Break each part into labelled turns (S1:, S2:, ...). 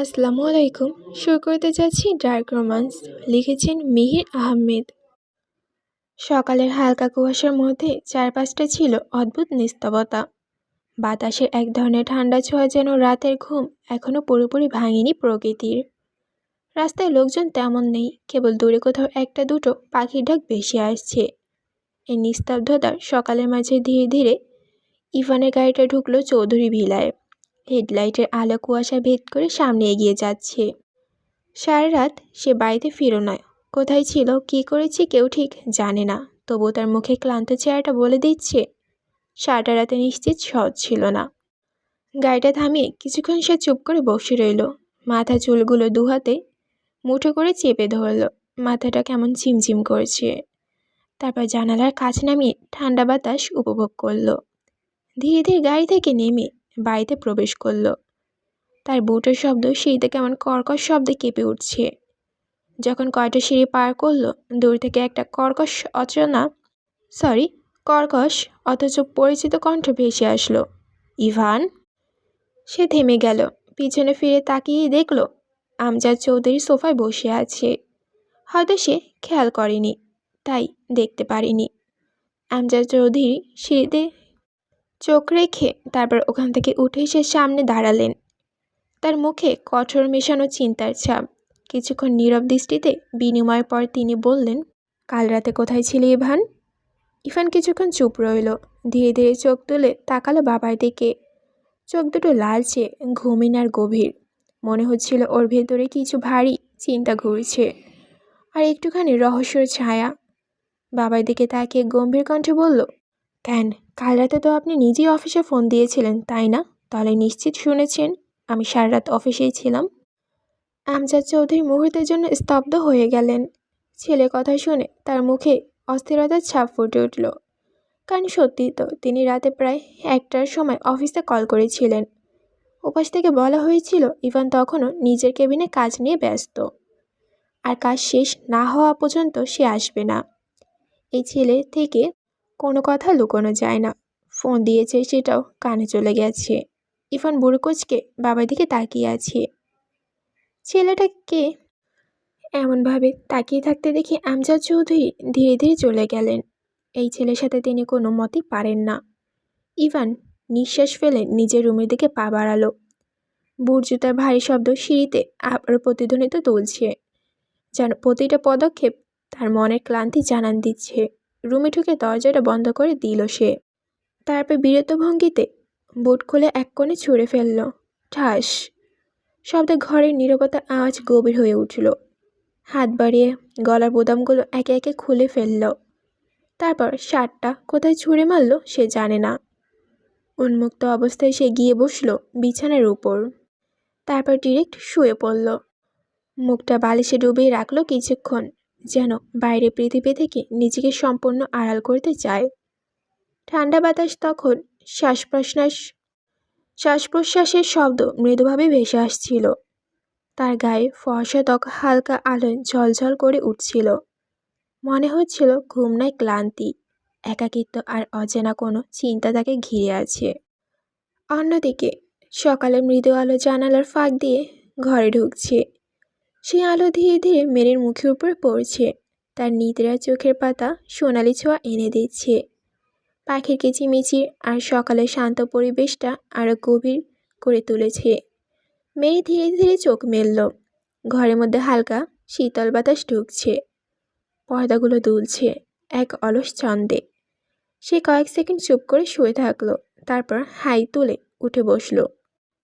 S1: আসসালামু আলাইকুম। শুরু করতে যাচ্ছি ডার্ক রোমান্স। লিখেছেন মিহির আহমেদ। সকালের হালকা কুয়াশার মধ্যে চারপাশটা ছিল অদ্ভুত নিস্তবতা বাতাসের এক ধরনের ঠান্ডা ছোঁয়া যেন রাতের ঘুম এখনও পুরোপুরি ভাঙেনি প্রকৃতির। রাস্তায় লোকজন তেমন নেই, কেবল দূরে কোথাও একটা দুটো পাখির ডাক বেশি আসছে। এই নিস্তব্ধতা সকালের মাঝে ধীরে ধীরে ইভানের গাড়িটা ঢুকলো চৌধুরী ভিলায়। হেডলাইটের আলো কুয়াশা ভেদ করে সামনে এগিয়ে যাচ্ছে। সারা রাত সে বাড়িতে ফিরো নয়। কোথায় ছিল, কী করেছে কেউ ঠিক জানে না। তবু তার মুখে ক্লান্ত চেহারাটা বলে দিচ্ছে, সারাটা রাতে নিশ্চিত সহজ ছিল না। গাড়িটা থামিয়ে কিছুক্ষণ সে চুপ করে বসে রইল। মাথা চুলগুলো দুহাতে মুঠো করে চেপে ধরল। মাথাটা কেমন ঝিমঝিম করছে। তারপর জানালার কাছ নামিয়ে ঠান্ডা বাতাস উপভোগ করল। ধীরে ধীরে গাড়ি থেকে নেমে বাড়িতে প্রবেশ করল। তার বুটের শব্দ সিঁড়িতে কেমন কর্কশ শব্দে কেঁপে উঠছে। যখন কয়টা সিঁড়ি পার করল, দূর থেকে একটা কর্কশ অচেনা, সরি, কর্কশ, অথচ পরিচিত কণ্ঠ ভেসে আসলো। ইভান? সে থেমে গেল, পিছনে ফিরে তাকিয়ে দেখল, আমজাদ চৌধুরী সোফায় বসে আছে। হয়তো সে খেয়াল করেনি, তাই দেখতে পারেনি। আমজাদ চৌধুরী সিঁড়িতে চোখ রেখে তারপর ওখান থেকে উঠে এসে সামনে দাঁড়ালেন। তার মুখে কঠোর মেশানো চিন্তার ছাপ। কিছুক্ষণ নীরব দৃষ্টিতে বিনিময়ের পর তিনি বললেন, কাল রাতে কোথায় ছিলে, ইভান? ইভান কিছুক্ষণ চুপ রইল। ধীরে ধীরে চোখ তুলে তাকালো বাবার দিকে। চোখ দুটো লালচে, ঘুমিন আর গভীর। মনে হচ্ছিল ওর ভেতরে কিছু ভারী চিন্তা ঘুরছে আর একটুখানি রহস্যর ছায়া। বাবার দিকে তাকিয়ে গম্ভীর কণ্ঠে বলল, কেন? কাল রাতে তো আপনি নিজেই অফিসে ফোন দিয়েছিলেন, তাই না? তাহলে নিশ্চিত শুনেছেন, আমি সারা রাত অফিসেই ছিলাম। আমজাদ চৌধুরী মুহূর্তের জন্য স্তব্ধ হয়ে গেলেন। ছেলে কথা শুনে তার মুখে অস্থিরতার ছাপ ফুটে উঠল। কারণ সত্যি তো, তিনি রাতে প্রায় একটার সময় অফিসে কল করেছিলেন। উপাস থেকে বলা হয়েছিল, ইভান তখনও নিজের কেবিনে কাজ নিয়ে ব্যস্ত। আর কাজ শেষ না হওয়া পর্যন্ত সে আসবে না। এই ছেলে থেকে কোনো কথা লুকোনো যায় না। ফোন দিয়েছে সেটাও কানে চলে গেছে। ইফান বুড়োকোচকে বাবার দিকে তাকিয়ে আছে। ছেলেটাকে এমনভাবে তাকিয়ে থাকতে দেখে আমজাদ চৌধুরী ধীরে ধীরে চলে গেলেন। এই ছেলের সাথে তিনি কোনো মতেই পারেন না। ইভান নিঃশ্বাস ফেলে নিজের রুমের দিকে পা বাড়ালো। বুট জুতার ভারী শব্দ সিঁড়িতে আবার প্রতিধ্বনিত তুলছে, যেন প্রতিটা পদক্ষেপ তার মনের ক্লান্তি জানান দিচ্ছে। রুমে ঢুকে দরজাটা বন্ধ করে দিল সে। তারপর বিরত ভঙ্গিতে বুট খুলে এক কোণে ছুঁড়ে ফেলল। ঠাস! শব্দে ঘরের নীরবতার আওয়াজ গভীর হয়ে উঠল। হাত বাড়িয়ে গলার বোদামগুলো একে একে খুলে ফেলল। তারপর শার্টটা কোথায় ছুঁড়ে মারল সে জানে না। উন্মুক্ত অবস্থায় সে গিয়ে বসল বিছানার উপর। তারপর ডিরেক্ট শুয়ে পড়ল। মুখটা বালিশে ডুবিয়ে রাখল কিছুক্ষণ। যেন বাইরে পৃথিবী থেকে নিজেকে সম্পূর্ণ আড়াল করতে চায়। ঠান্ডা বাতাস তখন শ্বাস প্রশ্বাস শ্বাস প্রশ্বাসের শব্দ মৃদুভাবে ভেসে আসছিল। তার গায়ে ফর্সা ত্বক হালকা আলোয় ঝলঝল করে উঠছিল। মনে হচ্ছিল ঘুম নয় ক্লান্তি, একাকিত্ব আর অচেনা কোনো চিন্তা তাকে ঘিরে আছে। অন্যদিকে সকালে মৃদু আলো জানালার ফাঁক দিয়ে ঘরে ঢুকছে। সেই আলো ধীরে ধীরে মেরের মুখের উপর পড়ছে। তার নিদ্রা চোখের পাতা সোনালি ছোঁয়া এনে দিচ্ছে। পাখির কিচিমিচির আর সকালের শান্ত পরিবেশটা আরও গভীর করে তুলেছে। মেয়ে ধীরে ধীরে চোখ মেলল। ঘরের মধ্যে হালকা শীতল বাতাস ঢুকছে। পর্দাগুলো দুলছে এক অলস ছন্দে। সে কয়েক সেকেন্ড চুপ করে শুয়ে থাকল, তারপর হাই তুলে উঠে বসল।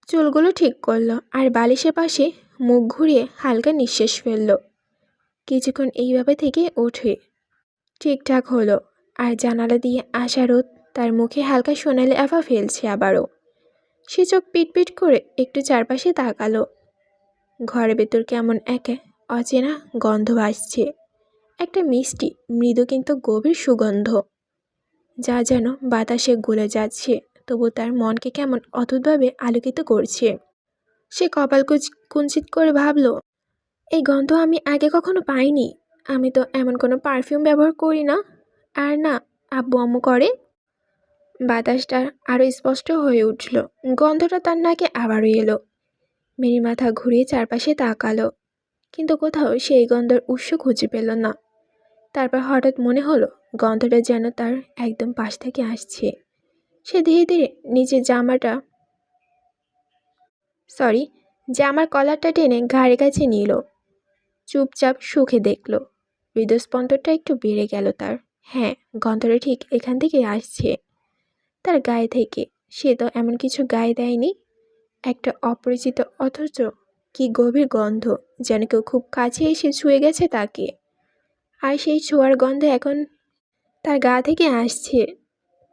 S1: চুলগুলো ঠিক করল আর বালিশের পাশে মুখ ঘুরিয়ে হালকা নিঃশ্বাস ফেলল। কিছুক্ষণ এইভাবে থেকে ওঠে। ঠিকঠাক হলো। আর জানালা দিয়ে আসা রোদ তার মুখে হালকা সোনালি আভা ফেলছে আবারও। সে চোখ পিটপিট করে একটু চারপাশে তাকালো। ঘরের ভেতর কেমন একে অচেনা গন্ধ ভাসছে। একটা মিষ্টি, মৃদু কিন্তু গভীর সুগন্ধ। যা যেন বাতাসে গলে যাচ্ছে, তবু তার মনকে কেমন অদ্ভুতভাবে আলোকিত করছে। সে কপাল কুঞ্চিত করে ভাবল, এই গন্ধ আমি আগে কখনো পাইনি। আমি তো এমন কোনো পারফিউম ব্যবহার করি না। আর না, আব্বু আম্মু করে? বাতাসটা আরও স্পষ্ট হয়ে উঠল। গন্ধটা তার নাকে আবারও এলো। মেরি মাথা ঘুরিয়ে চারপাশে তাকালো, কিন্তু কোথাও সেই গন্ধের উৎস খুঁজে পেল না। তারপর হঠাৎ মনে হলো, গন্ধটা যেন তার একদম পাশ থেকে আসছে। সে ধীরে ধীরে নিজের জামাটা সরি জামার কলারটা টেনে ঘাড়ের কাছে নিল। চুপচাপ সুখে দেখল। হৃদস্পন্দনটা একটু বেড়ে গেল তার। হ্যাঁ গন্ধটা ঠিক এখান থেকেই আসছে। তার গায়ে থেকে। সে তো এমন কিছু গায়ে দেয়নি। একটা অপরিচিত অথচ কি গভীর গন্ধ, যেন কেউ খুব কাছে এসে ছুঁয়ে গেছে তাকে। আর সেই ছোঁয়ার গন্ধ এখন তার গা থেকে আসছে।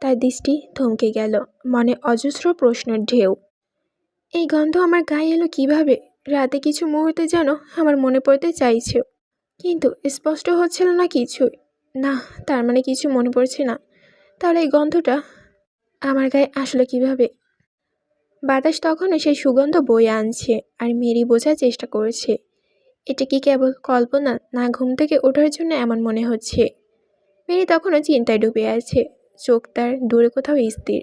S1: তার দৃষ্টি থমকে গেল। মনে অজস্র প্রশ্নের ঢেউ। এই গন্ধ আমার গায়ে এলো কীভাবে? রাতে কিছু মুহূর্তে যেন আমার মনে পড়তে চাইছে। কিন্তু স্পষ্ট হচ্ছিল না কিছুই। না, তার মানে কিছু মনে পড়ছে না। তাহলে এই গন্ধটা আমার গায়ে আসলে কীভাবে? বাতাস তখনও সেই সুগন্ধ বয়ে আনছে আর মেরি বোঝার চেষ্টা করেছে। এটা কি কেবল কল্পনা না ঘুম থেকে ওঠার জন্য এমন মনে হচ্ছে? মেরি তখনও চিন্তায় ডুবে আছে। চোখ তার দূরে কোথাও স্থির।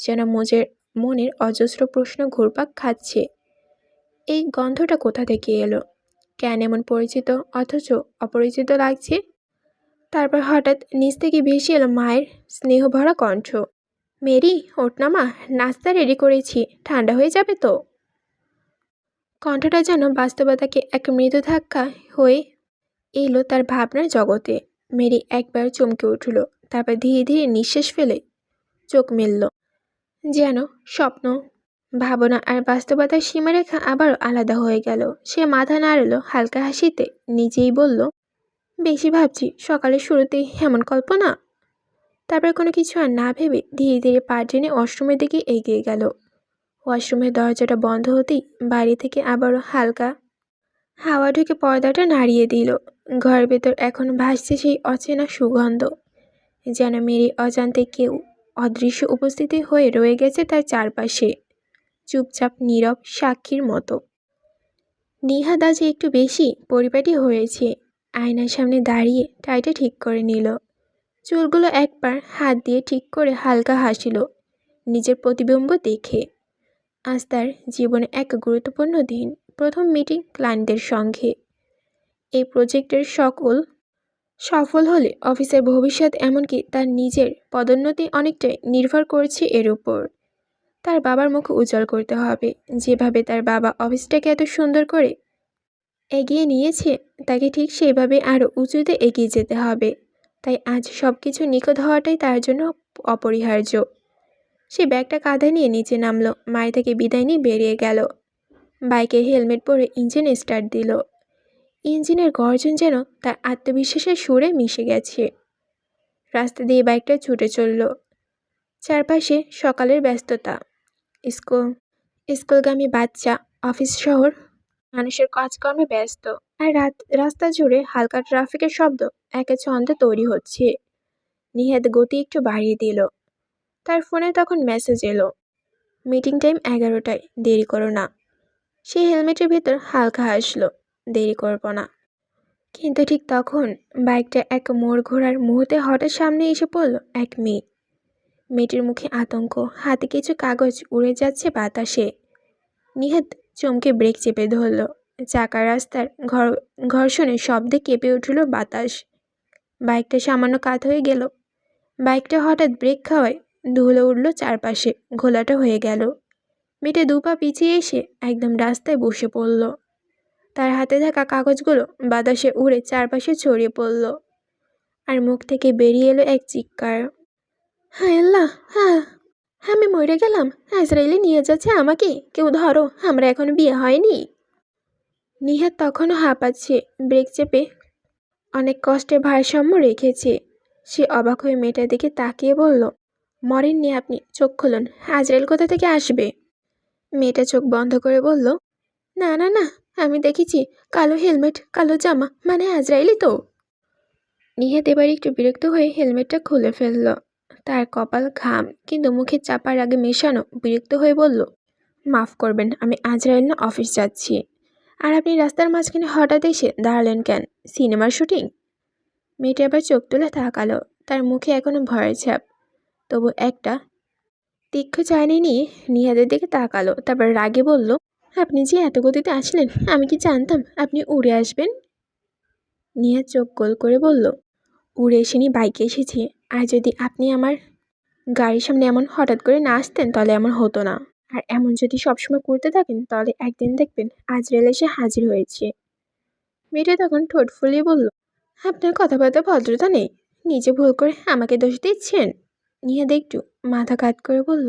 S1: যেন মোজের মনের অজস্র প্রশ্ন ঘুরপাক খাচ্ছে। এই গন্ধটা কোথা থেকে এলো? কেন এমন পরিচিত? অথচ অপরিচিত লাগছে। তারপর হঠাৎ নিচ থেকে ভেসে এলো মায়ের স্নেহভরা কণ্ঠ। মেরি, ওঠ না মা, নাস্তা রেডি করেছি, ঠান্ডা হয়ে যাবে তো? কণ্ঠটা যেন বাস্তবতাকে এক মৃদু ধাক্কা হয়ে এলো তার ভাবনার জগতে। মেরি একবার চমকে উঠল, তারপর ধীরে ধীরে নিঃশ্বাস ফেলে চোখ মেলল। যেন স্বপ্ন, ভাবনা আর বাস্তবতার সীমারেখা আবারও আলাদা হয়ে গেল। সে মাথা নাড়ল হালকা হাসিতে, নিজেই বলল, বেশি ভাবছি সকালের শুরুতেই এমন কল্পনা? তারপর কোনো কিছু আর না ভেবে ধীরে ধীরে পা টেনে ওয়াশরুমের দিকে এগিয়ে গেল। ওয়াশরুমের দরজাটা বন্ধ হতেই বাড়ি থেকে আবারও হালকা হাওয়া ঢুকে পর্দাটা নাড়িয়ে দিল। ঘর ভেতর এখন ভাসছে সেই অচেনা সুগন্ধ, যেন মেরি অজান্তে কেউ অদৃশ্য উপস্থিতি হয়ে রয়ে গেছে তার চারপাশে। চুপচাপ, নীরব, সাক্ষীর মতো। নিহাদ আজ একটু বেশি পরিপাটি হয়েছে। আয়নার সামনে দাঁড়িয়ে টাইটা ঠিক করে নিল। চুলগুলো একবার হাত দিয়ে ঠিক করে হালকা হাসিল। নিজের প্রতিবিম্ব দেখে। আজ তার জীবনে এক গুরুত্বপূর্ণ দিন। প্রথম মিটিং ক্লায়েন্টদের সঙ্গে। এই প্রজেক্টের সকল সফল হলে অফিসের ভবিষ্যৎ এমনকি তার নিজের পদোন্নতি অনেকটাই নির্ভর করছে এর উপর। তার বাবার মুখ উজ্জ্বল করতে হবে। যেভাবে তার বাবা অফিসটাকে এত সুন্দর করে এগিয়ে নিয়েছে, তাকে ঠিক সেইভাবে আরও উঁচুতে এগিয়ে যেতে হবে। তাই আজ সব কিছু নিখুঁত হওয়াটাই তার জন্য অপরিহার্য। সে ব্যাগটা কাঁধে নিয়ে নিচে নামলো। মায়ের থেকে বিদায় নিয়ে বেরিয়ে গেল। বাইকে হেলমেট পরে ইঞ্জিন স্টার্ট দিল। ইঞ্জিনের গর্জন যেন তার আত্মবিশ্বাসের সুরে মিশে গেছে। রাস্তা দিয়ে বাইকটা ছুটে চলল। চারপাশে সকালের ব্যস্ততা। স্কুল, স্কুলগামী বাচ্চা, অফিস শহর, মানুষের কাজকর্মে ব্যস্ত। আর রাত, রাস্তা জুড়ে হালকা ট্রাফিকের শব্দ একে ছন্দে তৈরি হচ্ছে। নিহাদ গতি একটু বাড়িয়ে দিল। তার ফোনে তখন মেসেজ এলো। মিটিং টাইম এগারোটায়, দেরি করো না। সে হেলমেটের ভেতর হালকা হাসলো। দেরি করব না। কিন্তু ঠিক তখন বাইকটা এক মোড় ঘোরার মুহূর্তে হঠাৎ সামনে এসে পড়ল এক মেয়ে। মেয়েটির মুখে আতঙ্ক, হাতে কিছু কাগজ উড়ে যাচ্ছে বাতাসে। নিহাত চমকে ব্রেক চেপে ধরল। চাকার রাস্তার ঘর ঘর্ষণে শব্দে কেঁপে উঠল বাতাস। বাইকটা সামান্য কাত হয়ে গেল। বাইকটা হঠাৎ ব্রেক খাওয়ায় ধুলো উঠল চারপাশে, ঘোলাটা হয়ে গেল। মেয়েটা দুপা পিছিয়ে এসে একদম রাস্তায় বসে পড়ল। তার হাতে থাকা কাগজগুলো বাতাসে উড়ে চারপাশে ছড়িয়ে পড়ল আর মুখ থেকে বেরিয়ে এলো এক চিৎকার। হ্যাঁ আল্লাহ হ্যাঁ হ্যাঁ আমি মরে গেলাম। ইসরায়েলে নিয়ে যাচ্ছে আমাকে। কেউ ধরো, আমরা এখন বিয়ে হয়নি। নিহাত তখনও হাঁপাচ্ছে ব্রেক চেপে অনেক কষ্টে ভারসাম্য রেখেছে। সে অবাক হয়ে মেয়েটার দিকে তাকিয়ে বলল, মরেননি আপনি, চোখ খুলুন। আজরাইল কোথা থেকে আসবে? মেয়েটা চোখ বন্ধ করে বলল, না না না আমি দেখেছি কালো হেলমেট, কালো জামা মানে আজরাইলি তো। নিহাত এবার একটু বিরক্ত হয়ে হেলমেটটা খুলে ফেলল। তার কপাল ঘাম, কিন্তু মুখে চাপার আগে মেশানো, বিরক্ত হয়ে বলল, মাফ করবেন, আমি আজরাইল না, অফিস যাচ্ছি। আর আপনি রাস্তার মাঝখানে হঠাৎ এসে দাঁড়ালেন কেন? সিনেমার শুটিং? মেয়েটা আবার চোখ তুলে তাকালো, তার মুখে এখনও ভয়ের ছাপ। তবু একটা তীক্ষ্ণ চায়নি নিয়ে নিহাদের দিকে তাকালো, তারপর রাগে বলল আপনি যে এত গতিতে আসলেন, আমি কি জানতাম আপনি উড়ে আসবেন? নিহাত চোখ গোল করে বলল, উড়ে এসেনি, বাইকে এসেছি। আর যদি আপনি আমার গাড়ির সামনে এমন হঠাৎ করে না আসতেন, তাহলে এমন হতো না। আর এমন যদি সবসময় করতে থাকেন, তাহলে একদিন দেখবেন আজ রেল এসে হাজির হয়েছে। মেয়েটা তখন ঠোঁট ফুলিয়ে বলল, আপনার কথাবার্তা ভদ্রতা নেই। নিজে ভুল করে আমাকে দোষ দিচ্ছেন? নিহাদ একটু মাথা কাত করে বলল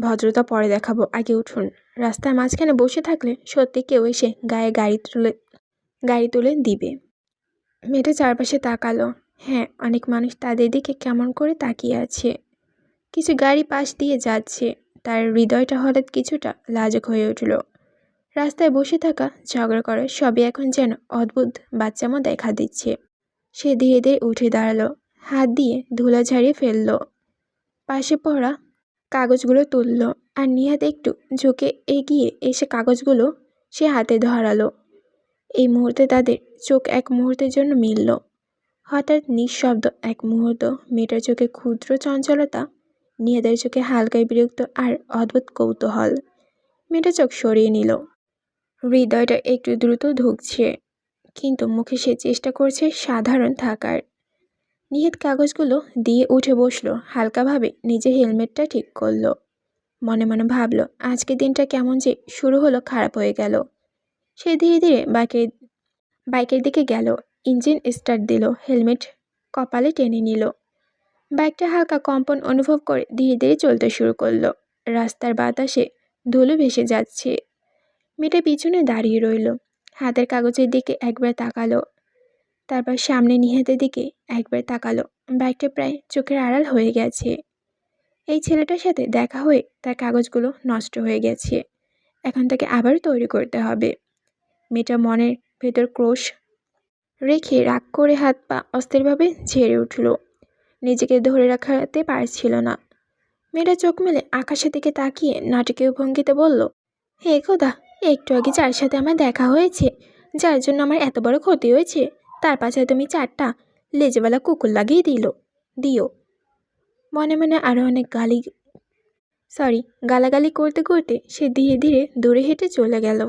S1: ভদ্রতা পরে দেখাবো, আগে উঠুন। রাস্তার মাঝখানে বসে থাকলে সত্যি কেউ এসে গায়ে গাড়ি তুলে গাড়ি তুলে দিবে। মেয়েটা চারপাশে তাকালো। হ্যাঁ অনেক মানুষ তাদের দিকে কেমন করে তাকিয়ে আছে। কিছু গাড়ি পাশ দিয়ে যাচ্ছে। তার হৃদয়টা হঠাৎ কিছুটা লাজক হয়ে উঠল। রাস্তায় বসে থাকা, ঝগড়া করা সবই এখন যেন অদ্ভুত বাচ্চামো দেখা দিচ্ছে। সে ধীরে ধীরে উঠে দাঁড়াল। হাত দিয়ে ধুলা ঝাড়িয়ে ফেলল। পাশে পড়া কাগজগুলো তুলল আর নিহাত একটু ঝুঁকে এগিয়ে এসে কাগজগুলো সে হাতে ধরালো। এই মুহূর্তে তাদের চোখ এক মুহূর্তের জন্য মিলল। হঠাৎ নিঃশব্দ এক মুহূর্ত, মেয়েটার চোখে ক্ষুদ্র চঞ্চলতা নিহাদের চোখে হালকায় বিরক্ত আর অদ্ভুত কৌতূহল। মেয়েটা চোখ সরিয়ে নিল। হৃদয়টা একটু দ্রুত ধুকছে, কিন্তু মুখে সে চেষ্টা করছে সাধারণ থাকার। নিহিত কাগজগুলো দিয়ে উঠে বসল, হালকাভাবে নিজে হেলমেটটা ঠিক করল। মনে মনে ভাবলো আজকের দিনটা কেমন যে শুরু হলো, খারাপ হয়ে গেল। সে ধীরে ধীরে বাইকের বাইকের দিকে গেল, ইঞ্জিন স্টার্ট দিল, হেলমেট কপালে টেনে নিল। বাইকটা হালকা কম্পন অনুভব করে ধীরে ধীরে চলতে শুরু করল। রাস্তার বাতাসে ধুলো ভেসে যাচ্ছে। মেয়েটা পিছনে দাঁড়িয়ে রইল। হাতের কাগজের দিকে একবার তাকালো। তারপর সামনে নিহাতের দিকে একবার তাকালো। বাইকটা প্রায় চোখের আড়াল হয়ে গেছে। এই ছেলেটার সাথে দেখা হয়ে তার কাগজগুলো নষ্ট হয়ে গেছে। এখন তাকে আবার তৈরি করতে হবে। মেয়েটা মনের ভেতর ক্রোশ রেখে রাগ করে হাত পা অস্থিরভাবে ঝেড়ে উঠল। নিজেকে ধরে রাখাতে পারছিল না। মেয়েটা চোখ মেলে আকাশের দিকে তাকিয়ে নাটকীয় ভঙ্গিতে বলল, হে খোদা, একটু আগে যার সাথে আমার দেখা হয়েছে, যার জন্য আমার এত বড় ক্ষতি হয়েছে তার পাশে তুমি চারটা লেজেওয়ালা কুকুর লাগিয়ে দিল, দিও। মনে মনে আরও অনেক গালি সরি গালাগালি করতে করতে সে ধীরে ধীরে দূরে হেঁটে চলে গেল।